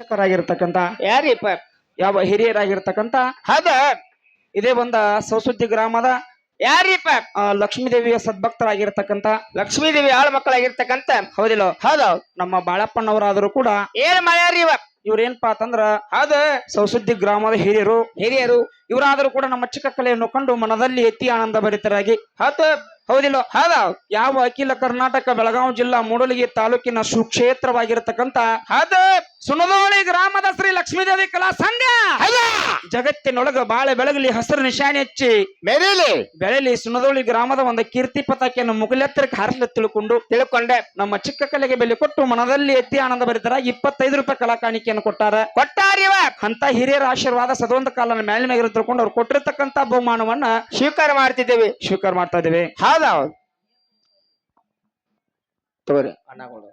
ಶಿಕ್ಷಕರಾಗಿರ್ತಕ್ಕಂಥ ಯಾರಿಪ್ಪ? ಯಾವ ಹಿರಿಯರಾಗಿರ್ತಕ್ಕಂತ ಹದ? ಇದೇ ಬಂದ ಸೌಸುದ್ದಿ ಗ್ರಾಮದ ಯಾರಿಪ್ಪ? ಆ, ಲಕ್ಷ್ಮೀದೇವಿಯ ಸದ್ಭಕ್ತರಾಗಿರ್ತಕ್ಕಂಥ ಲಕ್ಷ್ಮೀದೇವಿ ಆಳ್ ಮಕ್ಕಳಾಗಿರ್ತಕ್ಕಂತ ಹೌದಿಲ್ಲ? ಹೌದ. ನಮ್ಮ ಬಾಳಪ್ಪನವರಾದರೂ ಕೂಡ ಏನ್ ಮಾಡ್ಯಾರಿ ಇವ ಇವ್ರೇನ್ಪಾ ಅಂತಂದ್ರ ಅದ ಸೌಸುದ್ದಿ ಗ್ರಾಮದ ಹಿರಿಯರು. ಹಿರಿಯರು. ಇವರಾದರೂ ಕೂಡ ನಮ್ಮ ಚಿಕ್ಕ ಕಲೆಯನ್ನು ಕಂಡು ಮನದಲ್ಲಿ ಎತ್ತಿ ಆನಂದ ಭರಿತರಾಗಿ. ಹತ್ತು ಹೌದಿಲ್ಲ? ಹಾದ. ಯಾವ ಅಖಿಲ ಕರ್ನಾಟಕ ಬೆಳಗಾವಿ ಜಿಲ್ಲಾ ಮೂಡಲಗಿ ತಾಲೂಕಿನ ಸುಕ್ಷೇತ್ರವಾಗಿರತಕ್ಕಂತ ಹಾದ. ಸುನದೋಳಿ ಗ್ರಾಮದ ಶ್ರೀ ಲಕ್ಷ್ಮೀದೇವಿ ಕಲಾ ಸಂಘ. ಜಗತ್ತಿನೊಳಗ ಬಾಳೆ ಬೆಳಗಲಿ ಹಸಿರು ನಿಶಾನೆ ಹಚ್ಚಿ ಮೇರಿಲಿ. ಬೆಳೆಲಿ ಸುನದೋಳಿ ಗ್ರಾಮದ ಒಂದು ಕೀರ್ತಿ ಪತಾಕೆಯನ್ನು ಮುಗಿಲೆತ್ತರಕ್ಕೆ ಹಾರಿಸಲು ತಿಳ್ಕೊಂಡು ತಿಳ್ಕೊಂಡೆ. ನಮ್ಮ ಚಿಕ್ಕ ಕಲೆಗೆ ಬೆಲೆ ಕೊಟ್ಟು ಮನದಲ್ಲಿ ಎತ್ತಿ ಆನಂದ ಬರೀತಾರ ಇಪ್ಪತ್ತೈದು ರೂಪಾಯಿ ಕಲಾ ಕಾಣಿಕೆಯನ್ನು ಕೊಟ್ಟಾರ ಕೊಟ್ಟಾರಿವ ಇವ. ಅಂತ ಹಿರಿಯರ ಆಶೀರ್ವಾದ ಸದೊಂದು ಕಾಲನ ಮೇಲಿನ ಮೇಲೆ ತಿಳ್ಕೊಂಡು ಅವ್ರು ಕೊಟ್ಟಿರ್ತಕ್ಕಂತ ಬಹುಮಾನವನ್ನ ಸ್ವೀಕಾರ ಮಾಡ್ತಿದ್ದೇವೆ. ಸ್ವೀಕಾರ ಮಾಡ್ತಾ ಇದ್ದೇವೆ. ಹೌದ ಹೌದು ತಗೋರಿ. ಅಣ್ಣ ಕೊಡು.